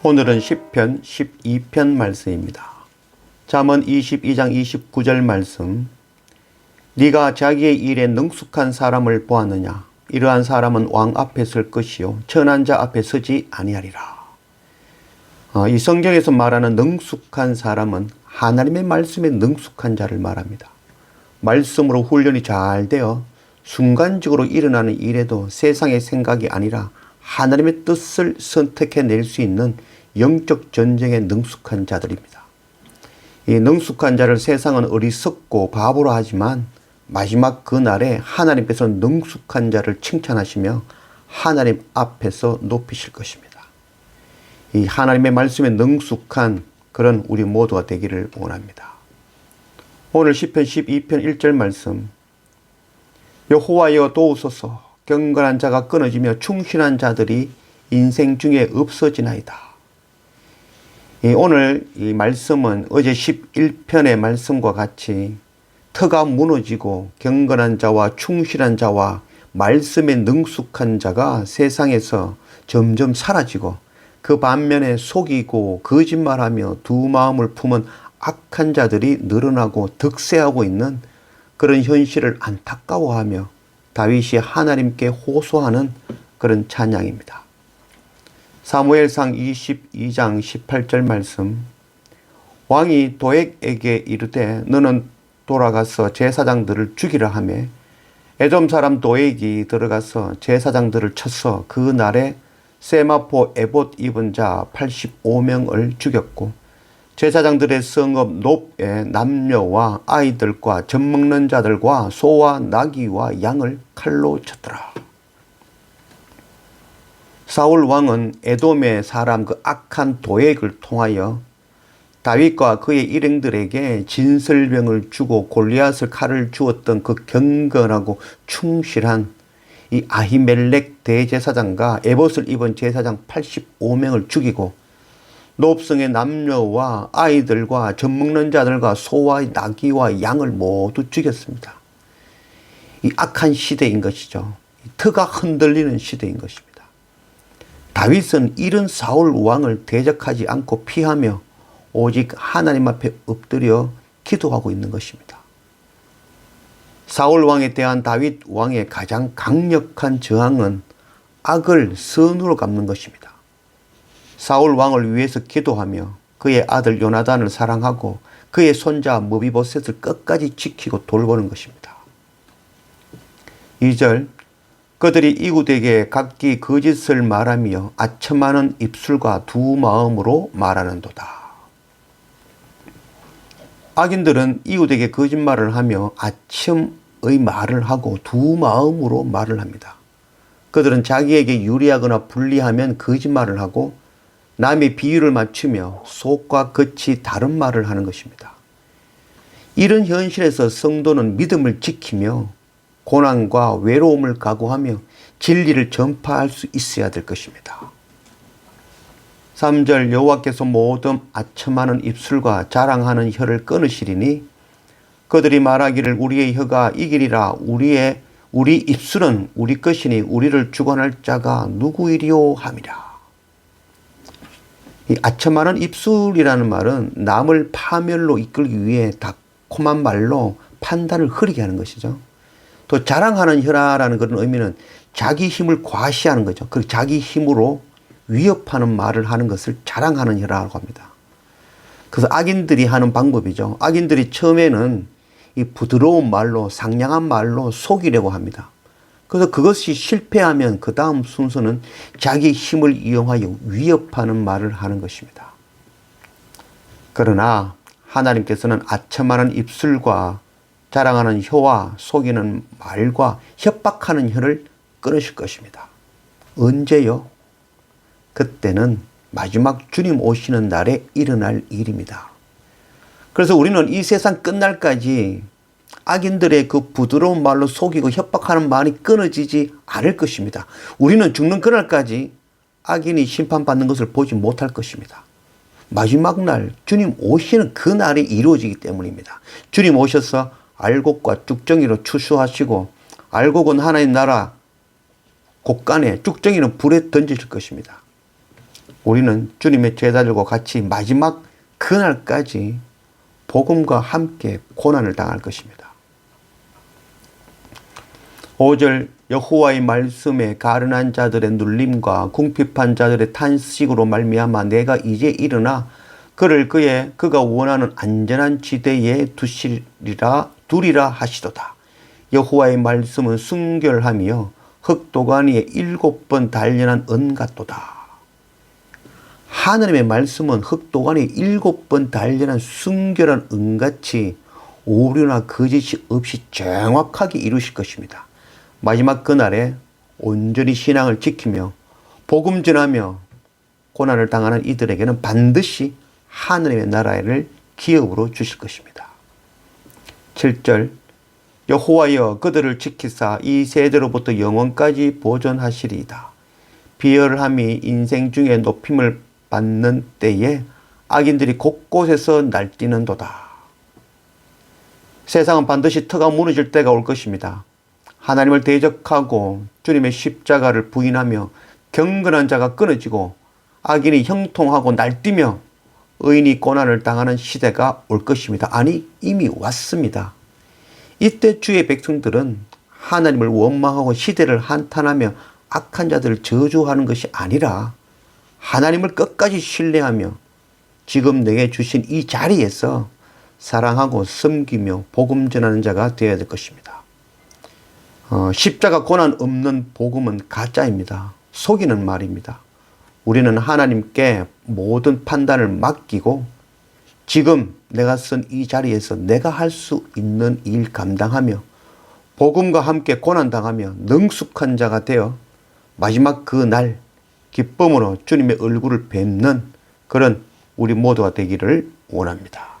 오늘은 10편 12편 말씀입니다. 잠언 22장 29절 말씀 네가 자기의 일에 능숙한 사람을 보았느냐 이러한 사람은 왕 앞에 설 것이요 천한 자 앞에 서지 아니하리라. 어, 이 성경에서 말하는 능숙한 사람은 하나님의 말씀에 능숙한 자를 말합니다. 말씀으로 훈련이 잘 되어 순간적으로 일어나는 일에도 세상의 생각이 아니라 하나님의 뜻을 선택해낼 수 있는 영적 전쟁에 능숙한 자들입니다. 이 능숙한 자를 세상은 어리석고 바보로 하지만 마지막 그날에 하나님께서 능숙한 자를 칭찬하시며 하나님 앞에서 높이실 것입니다. 이 하나님의 말씀에 능숙한 그런 우리 모두가 되기를 원합니다. 오늘 10편 12편 1절 말씀 여호와여 도우소서 경건한 자가 끊어지며 충실한 자들이 인생 중에 없어지나이다. 이 오늘 이 말씀은 어제 11편의 말씀과 같이 터가 무너지고 경건한 자와 충실한 자와 말씀에 능숙한 자가 세상에서 점점 사라지고 그 반면에 속이고 거짓말하며 두 마음을 품은 악한 자들이 늘어나고 득세하고 있는 그런 현실을 안타까워하며 다윗이 하나님께 호소하는 그런 찬양입니다. 사무엘상 22장 18절 말씀 왕이 도액에게 이르되 너는 돌아가서 제사장들을 죽이라 하며 에돔 사람 도액이 들어가서 제사장들을 쳐서 그 날에 세마포 에봇 입은 자 85명을 죽였고 제사장들의 성읍 놋에 남녀와 아이들과 젖 먹는 자들과 소와 나귀와 양을 칼로 쳤더라. 사울 왕은 에돔의 사람 그 악한 도액을 통하여 다윗과 그의 일행들에게 진설병을 주고 골리앗을 칼을 주었던 그 경건하고 충실한 이 아히멜렉 대제사장과 에봇을 입은 제사장 85명을 죽이고 높성의 남녀와 아이들과 젖 먹는 자들과 소와 나귀와 양을 모두 죽였습니다. 이 악한 시대인 것이죠. 터가 흔들리는 시대인 것입니다. 다윗은 이런 사울 왕을 대적하지 않고 피하며 오직 하나님 앞에 엎드려 기도하고 있는 것입니다. 사울 왕에 대한 다윗 왕의 가장 강력한 저항은 악을 선으로 갚는 것입니다. 사울 왕을 위해서 기도하며 그의 아들 요나단을 사랑하고 그의 손자 무비보셋을 끝까지 지키고 돌보는 것입니다. 2절 그들이 이웃에게 각기 거짓을 말하며 아첨하는 입술과 두 마음으로 말하는도다. 악인들은 이웃에게 거짓말을 하며 아첨의 말을 하고 두 마음으로 말을 합니다. 그들은 자기에게 유리하거나 불리하면 거짓말을 하고 남의 비유를 맞추며 속과 겉이 다른 말을 하는 것입니다. 이런 현실에서 성도는 믿음을 지키며 고난과 외로움을 각오하며 진리를 전파할 수 있어야 될 것입니다. 3절 여호와께서 모든 아첨하는 입술과 자랑하는 혀를 끊으시리니 그들이 말하기를 우리의 혀가 이기리라 우리의 우리 입술은 우리 것이니 우리를 주관할 자가 누구이리요 함이라. 이 아첨하는 입술이라는 말은 남을 파멸로 이끌기 위해 달콤한 말로 판단을 흐리게 하는 것이죠. 또 자랑하는 혀라라는 그런 의미는 자기 힘을 과시하는 거죠. 그 자기 힘으로 위협하는 말을 하는 것을 자랑하는 혀라고 합니다. 그래서 악인들이 하는 방법이죠. 악인들이 처음에는 이 부드러운 말로 상냥한 말로 속이려고 합니다. 그래서 그것이 실패하면 그 다음 순서는 자기 힘을 이용하여 위협하는 말을 하는 것입니다. 그러나 하나님께서는 아첨하는 입술과 자랑하는 혀와 속이는 말과 협박하는 혀를 끊으실 것입니다. 언제요? 그때는 마지막 주님 오시는 날에 일어날 일입니다. 그래서 우리는 이 세상 끝날까지 악인들의 그 부드러운 말로 속이고 협박하는 말이 끊어지지 않을 것입니다. 우리는 죽는 그날까지 악인이 심판받는 것을 보지 못할 것입니다. 마지막 날 주님 오시는 그 날이 이루어지기 때문입니다. 주님 오셔서 알곡과 쭉정이로 추수하시고 알곡은 하나님 나라 곳간에 쭉정이는 불에 던지실 것입니다. 우리는 주님의 제자들과 같이 마지막 그날까지 복음과 함께 고난을 당할 것입니다. 5절 여호와의 말씀에 가련한 자들의 눌림과 궁핍한 자들의 탄식으로 말미암아 내가 이제 일어나 그를 그의 그가 원하는 안전한 지대에 두시리라 두리라 하시도다. 여호와의 말씀은 순결하며 흑도가니에 일곱 번 단련한 은 같도다. 하나님의 말씀은 흑도가니에 일곱 번 단련한 순결한 은같이 오류나 거짓이 없이 정확하게 이루실 것입니다. 마지막 그날에 온전히 신앙을 지키며 복음 전하며 고난을 당하는 이들에게는 반드시 하느님의 나라를 기업으로 주실 것입니다. 7절 여호와여 그들을 지키사 이 세대로부터 영원까지 보존하시리이다. 비열함이 인생 중에 높임을 받는 때에 악인들이 곳곳에서 날뛰는도다. 세상은 반드시 터가 무너질 때가 올 것입니다. 하나님을 대적하고 주님의 십자가를 부인하며 경건한 자가 끊어지고 악인이 형통하고 날뛰며 의인이 고난을 당하는 시대가 올 것입니다. 아니 이미 왔습니다. 이때 주의 백성들은 하나님을 원망하고 시대를 한탄하며 악한 자들을 저주하는 것이 아니라 하나님을 끝까지 신뢰하며 지금 내게 주신 이 자리에서 사랑하고 섬기며 복음 전하는 자가 되어야 될 것입니다. 어, 십자가 고난 없는 복음은 가짜입니다. 속이는 말입니다. 우리는 하나님께 모든 판단을 맡기고 지금 내가 쓴 이 자리에서 내가 할 수 있는 일 감당하며 복음과 함께 고난당하며 능숙한 자가 되어 마지막 그 날 기쁨으로 주님의 얼굴을 뵙는 그런 우리 모두가 되기를 원합니다.